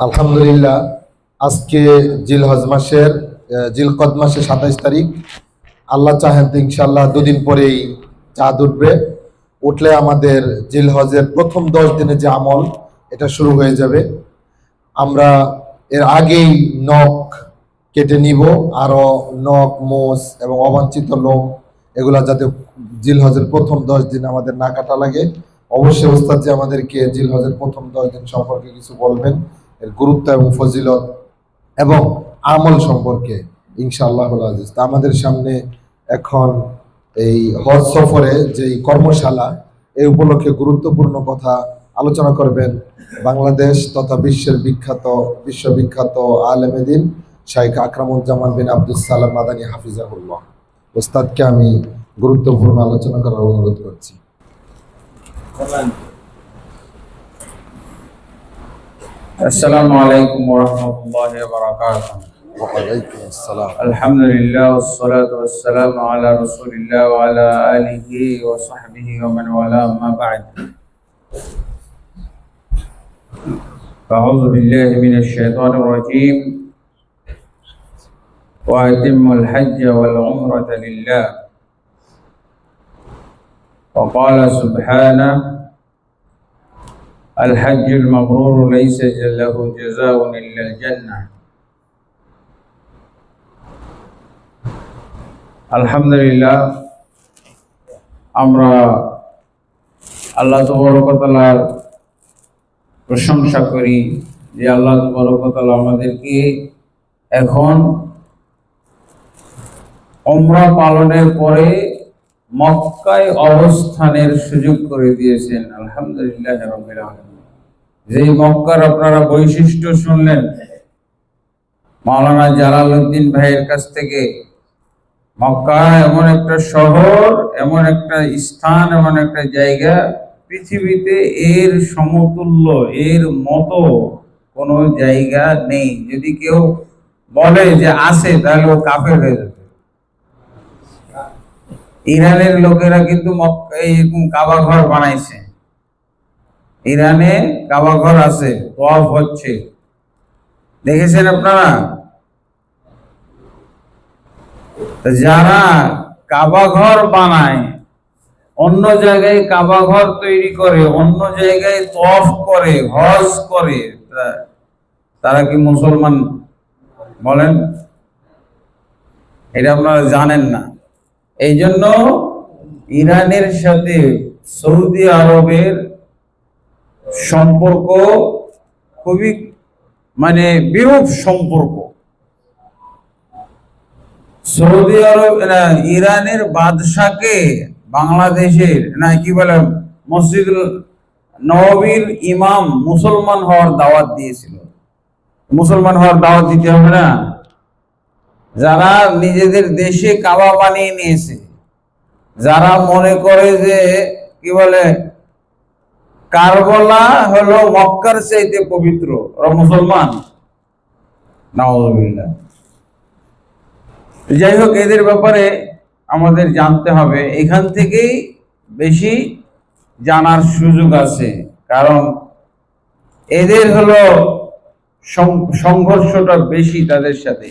আলহামদুলিল্লাহ আজকে জিল হজ মাসের আহ, জিলকদ মাসের সাতাইশ তারিখ। আল্লাহ চাহেন তো ইনশাল্লাহ দুদিন পরেই চাঁদ উঠবে। উঠলে আমাদের জিল হজের প্রথম দশ দিনে যে আমল এটা শুরু হয়ে যাবে। আমরা এর আগেই নখ কেটে নিব আরও নখ মোষ এবং অবাঞ্ছিত লোম এগুলা যাতে জিল হজের প্রথম দশ দিন আমাদের না কাটা লাগে। অবশ্যই ওস্তাদ যে আমাদেরকে জিল হজের প্রথম দশ দিন সম্পর্কে কিছু বলবেন। এর গুরুত্ব এবং ফজিলত এবং আমল সম্পর্কে ইনশাআল্লাহ আজিজ। তা আমাদের সামনে এখন এই হজ সফরে যে কর্মশালা এই উপলক্ষে গুরুত্বপূর্ণ কথা আলোচনা করবেন বাংলাদেশ তথা বিশ্বের বিখ্যাত, বিশ্ববিখ্যাত আলেমেদিন শাইখ আকরামুজ্জামান বিন আব্দুল সালাম মাদানী হাফিজাহুল্লাহ। ওস্তাদকে আমি গুরুত্বপূর্ণ আলোচনা করার অনুরোধ করছি। السلام عليكم ورحمة الله وبركاته. وعليكم السلام. الحمد لله والصلاة والسلام على رسول الله وعلى آله وصحبه ومن والاه ما بعد. أعوذ بالله من الشيطان الرجيم. وأتم الحج والعمرة لله. وقال سبحانه الحج المبرور ليس له جزاء إلا الجنة আলহামদুলিল্লাহ আমরা আল্লাহ তবরকতালার প্রশংসা করি যে আল্লাহ তবরকতালা আমাদেরকে এখন অমরা পালনের পরে মক্কায় অবস্থানের সুযোগ করে দিয়েছেন আলহামদুলিল্লাহ রবিল আলমিন যে মক্কার আপনারা বৈশিষ্ট্য শুনলেন, মাওলানা জালালউদ্দিন ভাইয়ের কাছ থেকে, মক্কা এমন একটা শহর, এমন একটা স্থান, এমন একটা জায়গা, পৃথিবীতে এর সমতুল্য, এর মতো কোনো জায়গা নেই। যদি কেউ বলে যে আছে, তাহলে ও কাফের হয়ে যাবে। ইরানের লোকেরা কিন্তু মক্কা, এরকম কাবা ঘর বানাইছে। ইরানে কাবা ঘর আছে তোয়াফ হচ্ছে। দেখেছেন আপনারা? যারা কাবা ঘর বানায়, অন্য জায়গায় কাবা ঘর তৈরি করে, অন্য জায়গায় তফ করে, হজ করে তারা কি মুসলমান বলেন? এটা আপনারা জানেন না। এই জন্য ইরানের সাথে সৌদি আরবের সম্পর্ক খুবই মানে বিরূপ সম্পর্ক। সৌদি আরব ইরানের বাদশাকে বাংলাদেশের, না, কি বলে, মসজিদ নবীর ইমাম মুসলমান হওয়ার দাওয়াত দিয়েছিল। মুসলমান হওয়ার দাওয়াত দিতে হবে না। যারা নিজেদের দেশে কাবা বানিয়ে নিয়েছে, যারা মনে করে যে, কি বলে কারবলা হলো মক্কার চাইতে পবিত্র। মুসলমান। যাই হোক এদের ব্যাপারে আমাদের জানতে হবে। এখান থেকেই বেশি জানার সুযোগ আছে। কারণ এদের হলো সংঘর্ষটা বেশি তাদের সাথে।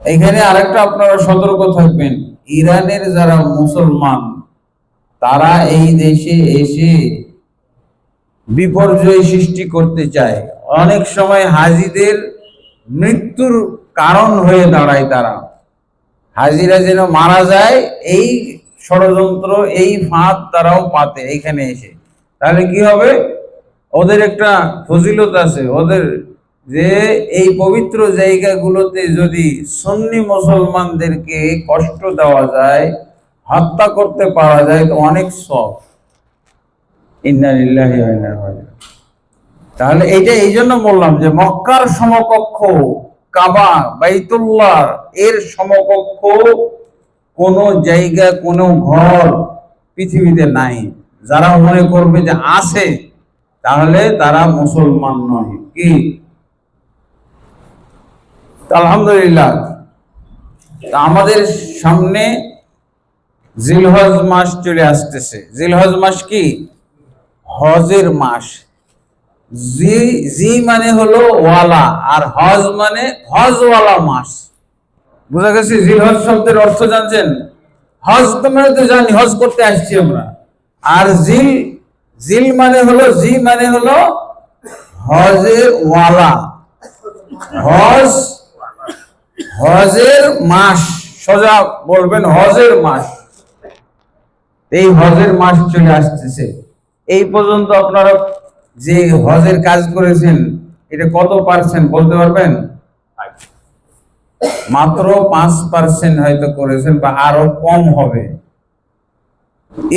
এখানে আরেকটা আপনারা সতর্ক থাকবেন। ইরানের যারা মুসলমান তারা এই দেশে এসে বিপর্যয় সৃষ্টি করতে চায়। অনেক সময় হাজিদের মৃত্যুর কারণ হয়ে দাঁড়ায় তারা। হাজিরা যেন মারা যায়, এই ষড়যন্ত্র, এই ফাঁদ তারাও পাতে এখানে এসে। তাহলে কি হবে? ওদের একটা ফজিলত আছে। ওদের যে এই পবিত্র জায়গাগুলোতে যদি সন্নি মুসলমানদেরকে কষ্ট দেওয়া যায় হত্যা করতে পারা যায় তো অনেক সব। ইন্না লিল্লাহি ওয়া ইন্না ইলাইহি রাজিউন। তাহলে এইটা এই জন্য বললাম যে মক্কার সমকক্ষ কাবা বাইতুল্লাহ এর সমকক্ষ কোন জায়গা কোন ঘর পৃথিবীতে নাই। যারা মনে করবে যে আছে তাহলে তারা মুসলমান নয়। কি? আলহামদুলিল্লাহ। আমাদের সামনে জিলহজ মাস চলে আসতেছে। জিলহজ মাস কি? হজের মাস। জি জি মানে হলো ওয়ালা, আর হজ মানে হজওয়ালা মাস। বোঝা গেছে? জিল হজ শব্দের অর্থ জানছেন? হজ তো মানে তো জানি, হজ করতে আসছি আমরা। আর জিল জিল মানে হলো, জি মানে হলো হজের ওয়ালা। হজ, হজের মাস। সোজা বলবেন হজের মাস। এই হজের মাস চলে আসতেছে। এই পর্যন্ত আপনারা যে হজের কাজ করেছেন এটা কত পার্সেন্ট বলতে পারবেন? মাত্র পাঁচ পার্সেন্ট হয়তো করেছেন বা আরও কম হবে।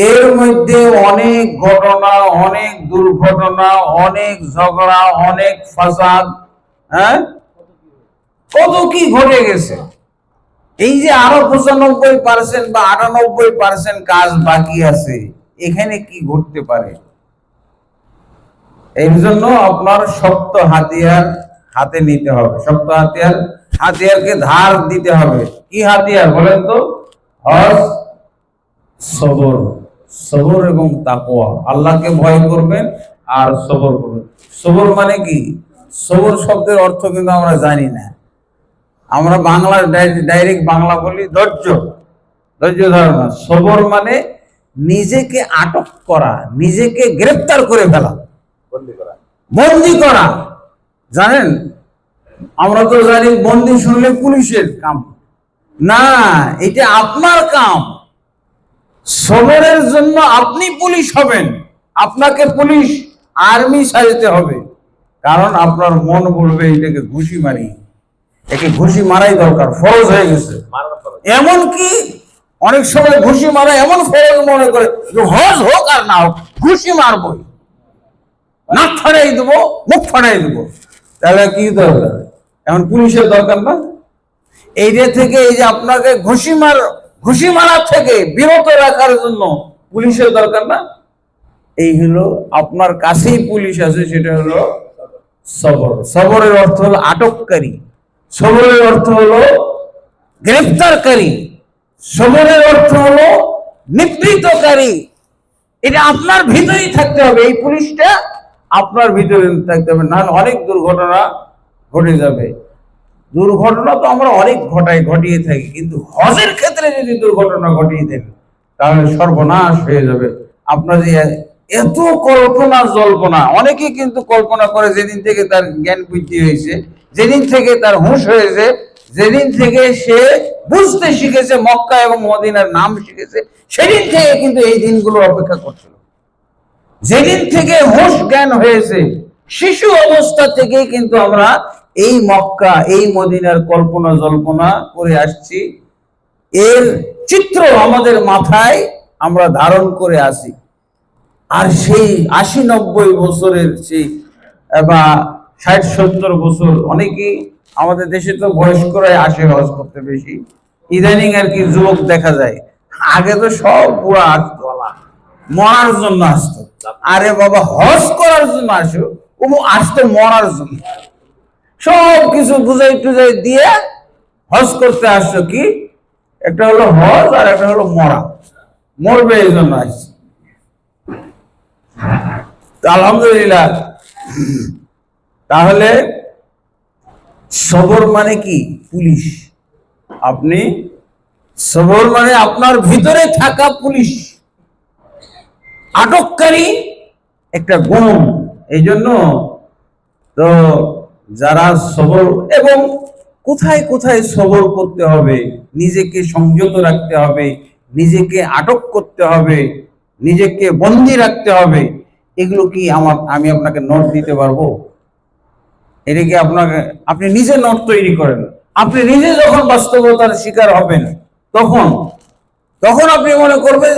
এর মধ্যে অনেক ঘটনা অনেক দুর্ঘটনা অনেক ঝগড়া অনেক ফাসাদ হ্যাঁ? কত কি ঘটে গেছে? এই যে আরও পঁচানব্বই পার্সেন্ট বা আটানব্বই পার্সেন্ট কাজ বাকি আছে, এখানে কি ঘটতে পারে? এর জন্য আপনার শক্ত হাতিয়ার হাতে নিতে হবে। শক্ত হাতিয়ার, হাতিয়ারকে ধার দিতে হবে। কি হাতিয়ার বলেন তো? হজ, সবর সবর এবং তাকওয়া। আল্লাহকে ভয় করবেন আর সবর করবেন। সবর মানে কি? সবর শব্দের অর্থ কিন্তু আমরা জানি না। আমরা বাংলা ডাইরেক্ট বাংলা বলি ধৈর্য। ধৈর্য ধারণা সবর মানে নিজেকে আটক করা নিজেকে গ্রেফতার করে ফেলা। বন্দি করা। জানেন আমরা তো জানি বন্দি শুনলে পুলিশের কাম। না এটা আপনার কাম। সবরের জন্য আপনি পুলিশ হবেন। আপনাকে পুলিশ আর্মি সাজতে হবে। কারণ আপনার মন বলবে এটাকে ঘুষি মারি। একে ঘুষি মারাই দরকার ফরজ হয়ে গেছে। এমন কি অনেক সময় ঘুষি মারা এমন ফরজ মনে করে যে হজ হোক আর না হোক ঘুষি মারবই। নাক ফাড়াই দেবো মুখ ফাড়াই দেবো। তাহলে কি দরকার? এখন পুলিশের দরকার না? এইটা থেকে এই যে আপনাকে ঘুষি মার ঘুষি মারার থেকে বিরত রাখার জন্য পুলিশের দরকার না? এই হলো আপনার কাছেই পুলিশ আছে সেটা হলো সবর। সবরের অর্থ হলো আটককারী। সবরের অর্থ হলো গ্রেফতারকারী। সবরের অর্থ হলো নিবৃতকারী এটা আপনার ভিতরেই থাকতে হবে। এই পুলিশটা আপনার ভিতরে থাকতে হবে। নাহলে অনেক দুর্ঘটনা ঘটে যাবে। দুর্ঘটনা তো আমরা অনেক ঘটাই ঘটিয়ে থাকি। কিন্তু হজের ক্ষেত্রে যদি দুর্ঘটনা ঘটিয়ে দেন তাহলে সর্বনাশ হয়ে যাবে। আপনার যে এত কল্পনা জল্পনা অনেকে কিন্তু কল্পনা করে যেদিন থেকে তার জ্ঞান বুদ্ধি হয়েছে যেদিন থেকে তার হুঁশ হয়েছে, যেদিন থেকে সে বুঝতে শিখেছে মক্কা এবং মদিনার নাম শিখেছে, সেদিন থেকে কিন্তু এই দিনগুলো অপেক্ষা করছিল। যেদিন থেকে হুঁশ জ্ঞান হয়েছে, শিশু অবস্থা থেকেই কিন্তু আমরা এই মক্কা, এই মদিনার কল্পনা জল্পনা করে আসছি। এর চিত্র আমাদের মাথায় আমরা ধারণ করে আসি। আর সেই আশি নব্বই বছরের সেই, বা ষাট, সত্তর বছর অনেকেই আমাদের দেশে তো বয়স্করাই আসে হজ করতে বেশি। ইদানিং আর কি যুবক দেখা যায়, আগে তো সব বুড়া আসতো, মরার জন্য আসতো। আরে বাবা, হজ করার জন্য আসো ও আসতো মরার জন্য। সব কিছু বুঝাই টুজাই দিয়ে হজ করতে আসছো কি, একটা হলো হজ আর একটা হলো মরা। মরবে এই জন্য আসছে। আলহামদুলিল্লাহ তাহলে সবর মানে কি? পুলিশ। আপনি সবর মানে আপনার ভিতরে থাকা পুলিশ। আটককারী একটা গুণ এই জন্য তো যারা সবর এবং কোথায় কোথায় সবর করতে হবে, নিজেকে সংযত রাখতে হবে, নিজেকে আটক করতে হবে, নিজেকে বন্দি রাখতে হবে, এগুলো কি আমার আমি আপনাকে নোট দিতে পারব? এটা কি আপনাকে, আপনি নিজে নোট তৈরি করেন? আপনি নিজে যখন বাস্তবতার শিকার হবেন, তখন তখন আপনি মনে করবেন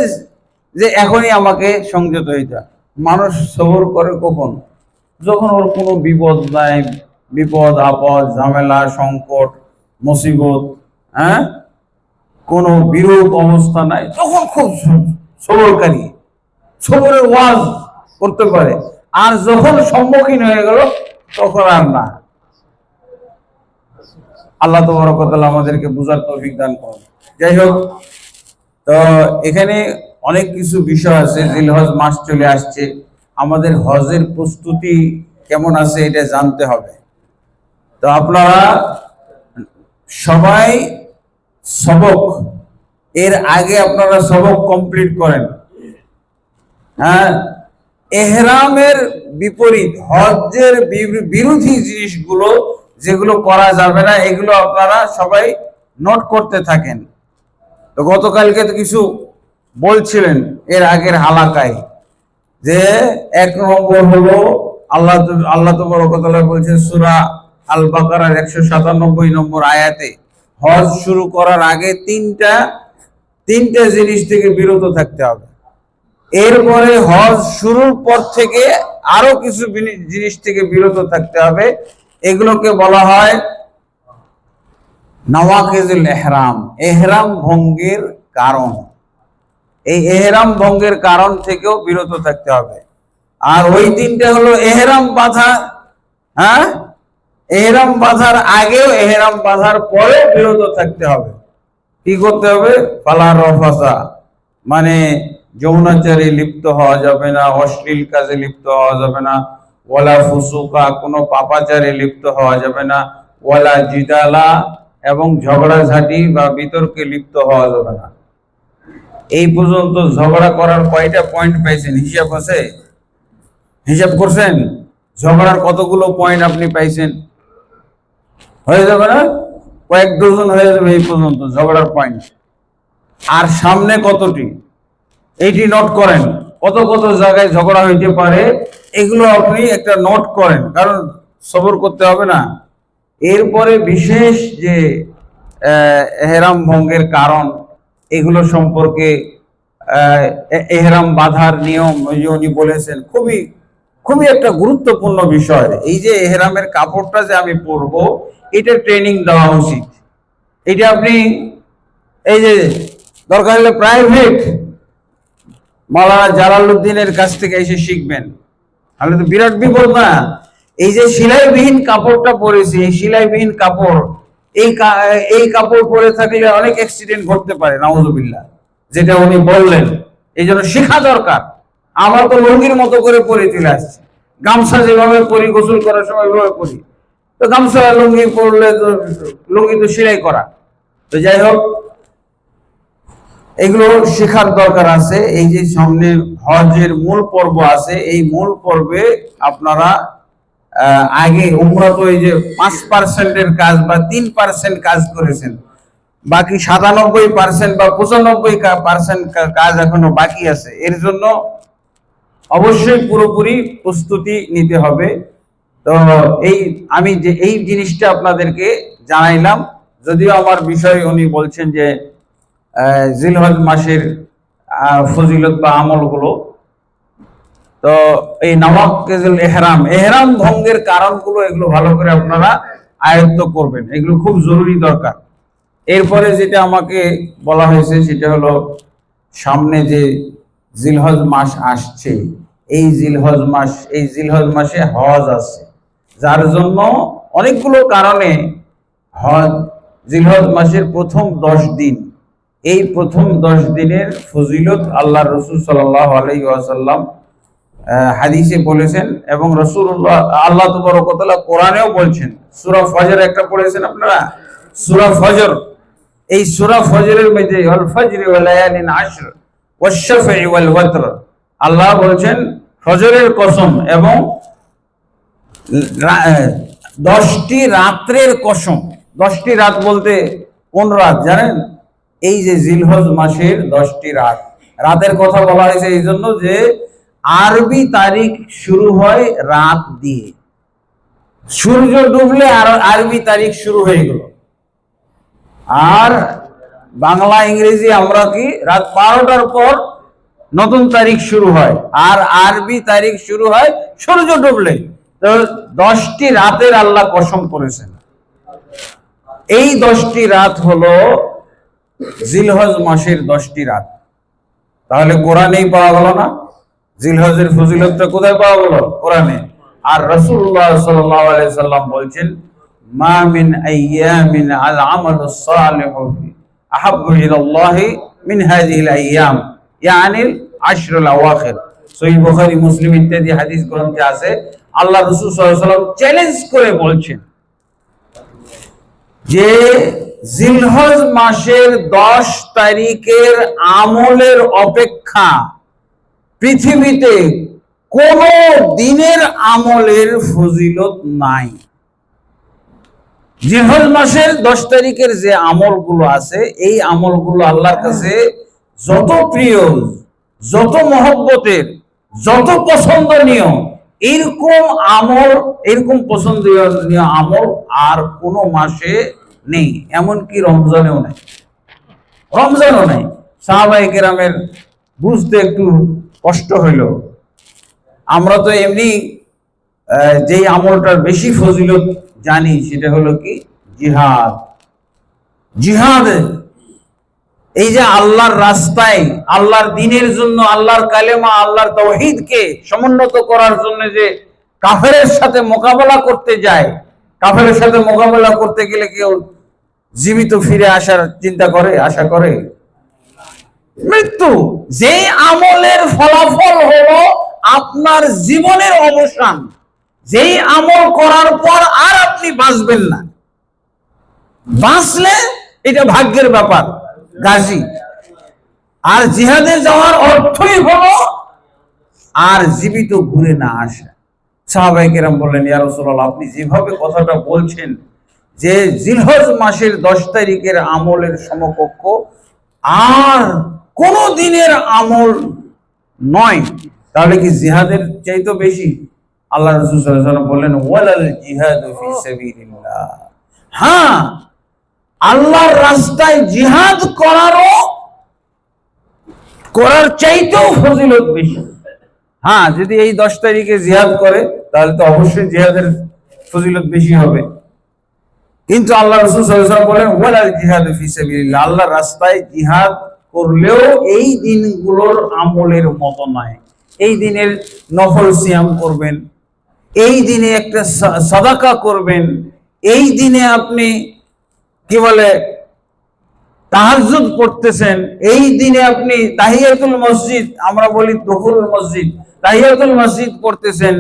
যে এখনই আমাকে সংযত হইতে মানুষ সবর করে কখন? যখন ওর কোনো বিপদ নাই, বিপদ, আপদ, ঝামেলা, সংকট, মুসিবত হ্যাঁ? কোনো বিরূপ অবস্থা নাই, তখন খুব সবরকারী, সবরের ওয়াজ করতে পারে। আর যখন সম্মুখীন হয়ে গেল তখন আর না। আল্লাহ তবরকতাল আমাদেরকে বুঝার তৌফিক দান করুন। যাই হোক, তো এখানে অনেক কিছু বিষয় আছে, জিলহজ মাস চলে আসছে। আমাদের হজের প্রস্তুতি কেমন আছে এটা জানতে হবে। তো আপনারা সবাই সবক, এর আগে আপনারা সবক কমপ্লিট করেন। হ্যাঁ? এহরামের বিপরীত, হজ্জের বিরোধী জিনিসগুলো যেগুলো করা যাবে না, এগুলো আপনারা সবাই নোট করতে থাকেন। তো গতকালকে তো কিছু বলছিলেন এর আগের হালাকায় যে এক নম্বর হলো আল্লাহ আল্লাহ তোমার কথা বলছেন সুরা আল বাকারার একশো সাতানব্বই নম্বর আয়াতে, হজ শুরু করার আগে তিনটা তিনটা জিনিস থেকে বিরত থাকতে হবে। এরপরে হজ শুরুর পর থেকে আরও কিছু জিনিস থেকে বিরত থাকতে হবে। এগুলোকে বলা হয় নওয়াকেজুল এহরাম। এহরাম ভঙ্গের কারণ। এই এহরাম ভঙ্গের কারণ থেকেও বিরত থাকতে হবে। আর ওই তিনটা হলো এহরাম বাঁধা। হ্যাঁ? এহরাম বাঁধার আগেও এহরাম বাঁধার পরেও বিরত থাকতে হবে। কি করতে হবে? পালা রফাসা। মানে যৌনাচারে লিপ্ত হওয়া যাবে না, অশ্লীল কাজে লিপ্ত হওয়া যাবে না, ওয়ালা ফুসুকা, কোনো পাপাচারে লিপ্ত হওয়া যাবে না, ওয়ালা জিদালা এবং ঝগড়াঝাটি বা বিতর্কে লিপ্ত হওয়া যাবে না। এই পর্যন্ত ঝগড়া করার কয়টা পয়েন্ট পাইছেন? হিসাব আছে? হিসাব করছেন? ঝগড়ার কতগুলো পয়েন্ট আপনি পাইছেন? হয়ে যাবে না? কয়েক ডজন হয়ে যাবে এই পর্যন্ত ঝগড়ার পয়েন্ট আর সামনে কতটি? এইটি নোট করেন। কত কত জায়গায় ঝগড়া হইতে পারে, এগুলো আপনি একটা নোট করেন, কারণ সবর করতে হবে না। এরপরে বিশেষ যে এহরাম ভঙ্গের কারণ, এগুলো সম্পর্কে এহরাম বাঁধার নিয়ম উনি বলেছেন, খুবই খুবই একটা গুরুত্বপূর্ণ বিষয়। এই যে এহরামের কাপড়টা যে আমি পরবো, এটা ট্রেনিং দেওয়া উচিত। এটা আপনি, এই যে, দরকার হলে প্রাইভেট মাওলানা জালালউদ্দিনের কাছ থেকে এসে শিখবেন। তাহলে তো বিরাট বিপদ না। এই যে সিলাইবিহীন কাপড়টা পরেছি, এই সিলাইবিহীন কাপড়, এই এই কাপড় পরে থাকলে অনেক অ্যাক্সিডেন্ট ঘটতে পারে, নাউজুবিল্লাহ। যেটা উনি বললেন, এই জন্য শেখা দরকার। আমরা তো লুঙ্গির মতো করে পরে চলে আসছি। গামছা যেভাবে পরি, গোসল করার সময় ওইভাবে পরি। তো গামছা লুঙ্গি পরলে তো, লুঙ্গি তো সেলাই করা। তো যাই হোক এগুলো শেখার দরকার আছে। এই যে সামনে হজের মূল পর্ব আছে, এই মূল পর্বে আপনারা আগে উমরা তো এই যে পাঁচ পার্সেন্টের কাজ বা তিন পার্সেন্ট কাজ করেছেন। বাকি সাতানব্বই পার্সেন্ট বা পঁচানব্বই পার্সেন্ট কাজ এখনও বাকি আছে। এর জন্য অবশ্যই পুরোপুরি প্রস্তুতি নিতে হবে। তো এই, আমি যে, এই জিনিসটা আপনাদেরকে জানাইলাম। যদিও আমার বিষয় উনি বলছেন যে জিলহজ মাসের ফজিলত বা আমলগুলো। তো এই নওয়াকেজুল এহরাম এহরাম ভঙ্গের কারণগুলো এগুলো ভালো করে আপনারা আয়ত্ত করবেন। এগুলো খুব জরুরি দরকার। এরপরে যেটা আমাকে বলা হয়েছে, সেটা হলো সামনে যে জিলহজ মাস আসছে, এই জিলহজ মাস, এই জিলহজ মাসে হজ আছে। যার জন্য অনেকগুলো কারণে হজ, জিলহজ মাসের প্রথম দশ দিন। এই প্রথম দশ দিনের ফজিলত আল্লাহ রসুল সাল্লাহ আলাই হাদিসে বলেছেন এবং রসুল্লাহ আল্লাহ তবরকতলা কোরআনেও বলছেন। সুরা ফজর একটা পড়েছেন আপনারা? সুরা ফজর। এই সুরা ফজরের মধ্যে ওয়াল ওয়াতর। আল্লাহ বলছেন, ফজরের কসম এবং দশটি রাত্রের কসম। দশটি রাত বলতে কোন রাত জানেন? এই যে জিলহজ মাসের দশটি রাত, রাতের কথা বলা হয়েছে এই জন্য যে আরবি তারিখ শুরু হয় রাত দিয়ে। সূর্য ডুবলে আর আরবি তারিখ শুরু হয়ে গেল। আর বাংলা, ইংরেজি, আমরা কি রাত বারোটার পর নতুন তারিখ শুরু হয়, আর আরবি তারিখ শুরু হয় সূর্য ডুবলে। তো দশটি রাতের আল্লাহ কসম করেছেন। এই দশটি রাত হলো জিলহজ মাসের দশটি রাত। তাহলে কোরআনেই পাওয়া গেল না? জিলহজের ফজিলতটা কোথায় পাওয়া গেল? কোরআনে। আর সাল্লাল্লাহু আলাইহি সাল্লাম বলছেন মিন আইয়ামিন আল আহাব্বু ইলাল্লাহি মিন হাযিহিল আইয়াম। আশরুল আওয়াখির। বুখারী, মুসলিম ইত্যাদি হাদিস গ্রন্থে আছে। আল্লাহ রসুল সাল্লাম চ্যালেঞ্জ করে বলছেন যে জিলহজ মাসের দশ তারিখের আমলের অপেক্ষা পৃথিবীতে কোন দিনের আমলের ফজিলত নাই। জিলহজ মাসের দশ তারিখের যে আমলগুলো আছে, এই আমলগুলো আল্লাহর কাছে যত প্রিয়, যত মহব্বতের, যত পছন্দনীয়, এরকম আমল, এরকম পছন্দনীয় আমল আর কোনো মাসে নেই, এমনকি রমজানেও নেই। রমজানও নেই। সাহাবাই কেরামের বুঝতে একটু কষ্ট হইল। আমরা তো এমনি যেই আমলটার বেশি ফজিলত জানি, সেটা হলো কি? জিহাদ। জিহাদ, এই যে আল্লাহর রাস্তায়, আল্লাহর দিনের জন্য, আল্লাহর কালেমা, আল্লাহর তৌহিদকে সমুন্নত করার জন্য যে কাফেরের সাথে মোকাবেলা করতে যায়, কাফেরের সাথে মোকাবেলা করতে গেলে কেউ জীবিত ফিরে আসার চিন্তা করে, আশা করে। মৃত্যু, যে আমলের ফলাফল হলো আপনার জীবনের অবসান, যেই আমল করার পর আর আপনি বাঁচবেন না। বাঁচলে এটা ভাগ্যের ব্যাপার, গাজী। আর জিহাদে যাওয়ার অর্থই হলো আর জীবিত ঘুরে না আসা। সাহাবাই কেরাম বললেন, ইয়া রাসূলুল্লাহ, আপনি যেভাবে কথাটা বলছেন যে জিলহজ মাসের দশ তারিখের আমলের সমকক্ষ আর কোন দিনের আমল নয়। তাহলে কি জিহাদের চাইতো বেশি? আল্লাহ রসুল বললেন ওয়ালাল জিহাদু হ্যাঁ আল্লাহর রাস্তায় জিহাদ করারও করার চাইতেও ফজিলত বেশি। হ্যাঁ যদি এই দশ তারিখে জিহাদ করে তাহলে তো অবশ্যই জিহাদের ফজিলত বেশি হবে। কিন্তু আল্লাহ রসুল বলেন ওয়ালাল জিহাদ ফি সাবিলিল্লাহ। আল্লাহর রাস্তায় জিহাদ করলেও এই দিনগুলোর আমলের মতো নয়। এই দিনের নফল সিয়াম করবেন, এই দিনে একটা সাদাকা করবেন, এই দিনে আপনি, কি বলে, তাহাজ্জুদ পড়তেছেন এই দিনে আপনি তাহিয়াতুল মসজিদ, আমরা বলি দখুল মসজিদ, তাহিয়াতুল মসজিদ পড়তেছেন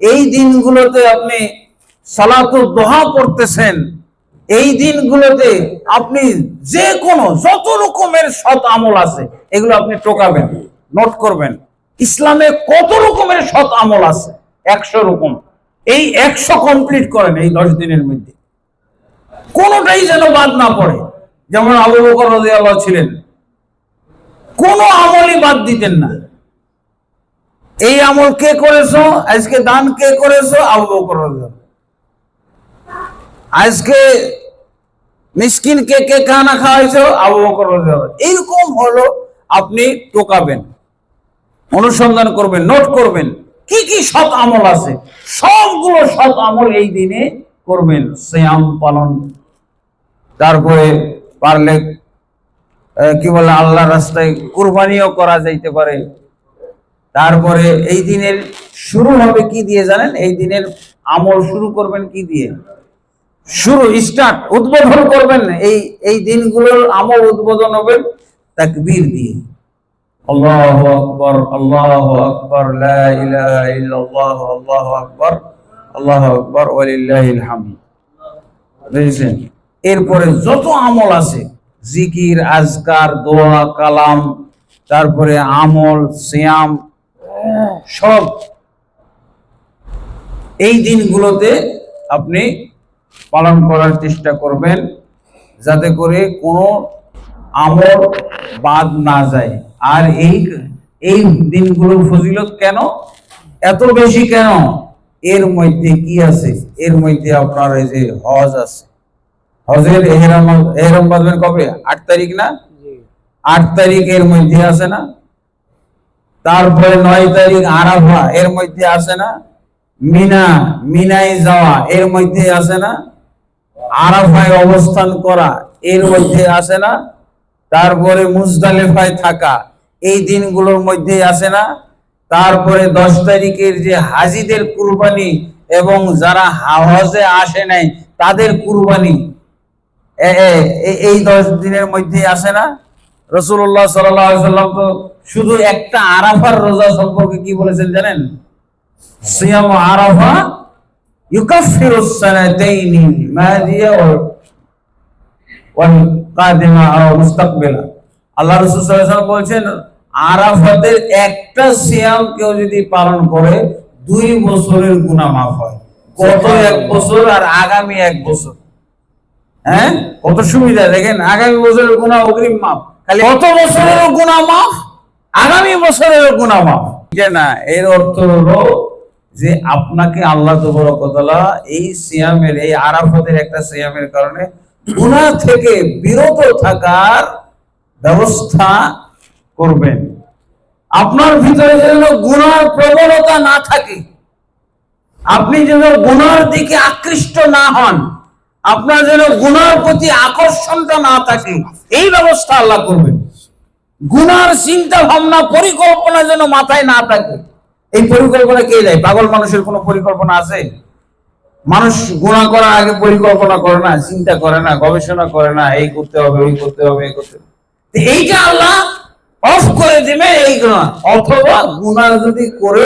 এই দিনগুলোতে আপনি সালাতুল দোহা পড়তেছেন এই দিনগুলোতে আপনি যে কোনো, যত রকমের সৎ আমল আছে, এগুলো আপনি টোকাবেন নোট করবেন। ইসলামে কত রকমের সৎ আমল আছে? একশো রকম। এই একশো কমপ্লিট করেন এই দশ দিনের মধ্যে। কোনোটাই যেন বাদ না পড়ে। যেমন আবু বকর রাদিয়াল্লাহু ছিলেন। কোন আমলই বাদ দিতেন না। এই আমল কে করেছ? আজকে দান কে করেছ? আবু বকর রাদিয়াল্লাহু আজকে মিসকিন কে কে খানা খাওয়াইছো? আবু বকর এইরকম হলো আপনি টোকাবেন, অনুসন্ধান করবেন, নোট করবেন, কি কি সৎ আমল আছে? সবগুলো সৎ আমল এই দিনে করবেন শ্যাম পালন। তারপরে পারলে কি বলে আল্লাহ রাস্তায় কুরবানিও করা যাইতে পারে। তারপরে এই দিনের শুরু হবে কি দিয়ে জানেন? এই দিনের আমল শুরু করবেন কি দিয়ে? শুরু স্টার্ট উদ্বোধন করবেন। এই এই দিনগুলোর আমল উদ্বোধন হবে তাকবীর দিয়ে। আল্লাহু আকবার আল্লাহু আকবার আল্লাহু আকবার আল্লাহু আকবার, ওয়ালিল্লাহিল হামদ। বুঝেছেন? এরপরে যত আমল আছে, জিকির, আজকার, দোয়া, কালাম, তারপরে আমল, সিয়াম, সব। এই দিনগুলোতে আপনি পালন করার চেষ্টা করবেন যাতে করে কোনো আমল বাদ না যায়। আর এই এই দিনগুলোর ফজিলত কেন? এত বেশি কেন? এর মধ্যে কি আছে? এর মধ্যে আপনার এই যে হজ আছে। হজের এহরাম এহরাম বাঁধবেন কবে? আট তারিখ না? আট তারিখ এর মধ্যে আছে না? তারপরে নয় তারিখ আরাফা এর মধ্যে আছে না? মিনা মিনায় যাওয়া এর মধ্যে আছে না? আরাফায় অবস্থান করা এর মধ্যে আসে না, তারপরে মুজদালেফায় থাকা এই দিনগুলোর মধ্যে আসে না। তারপরে দশ তারিখের যে হাজিদের কুরবানি এবং যারা হজে আসে নাই, তাদের কুরবানি এই দশ দিনের মধ্যে আসে না। রসুল্লাহ সাল্লাম তো শুধু একটা আরাফার রোজা সম্পর্কে কি বলেছেন জানেন? সিয়াম আরাফা মাদিয়া ওয়াল ওয়াল কাদিমা আও মুস্তাকবিলা। আল্লাহ রাসূল ওয়াসাল্লাম বলছেন, আরাফাতের একটা সিয়াম কেউ যদি পালন করে, দুই বছরের গুনাহ মাফ হয়। গত এক বছর আর আগামী এক বছর? হ্যাঁ? কত সুবিধা, দেখেন, আগামী বছরের গুনাহ অগ্রিম মাফ। খালি কত বছরের গুনাহ মাফ? আগামী বছরের গুনাহ মাফ। না, এর অর্থ হলো যে আপনাকে আল্লাহ তবরকতলা এই সিয়ামের, এই আরাফতের একটা সিয়ামের কারণে গুনাহ থেকে বিরত থাকার ব্যবস্থা করবেন। আপনার ভিতরে যেন গুনার প্রবণতা না থাকে, আপনি যেন গুনার দিকে আকৃষ্ট না হন, আপনার যেন গুনার প্রতি আকর্ষণটা না থাকে, এই ব্যবস্থা আল্লাহ করবেন। গুনার চিন্তা ভাবনা পরিকল্পনা যেন মাথায় না থাকে। এই পরিকল্পনা কে দেয়? পাগল মানুষের কোনো পরিকল্পনা আছে? মানুষ গুণা করার আগে পরিকল্পনা করে না, চিন্তা করে না, গবেষণা করে না, এই করতে হবে, ওই করতে হবে, এই করতে হবে। এইটা আল্লাহ অফ করে দিবে এই গুণা। অথবা গুণা যদি করে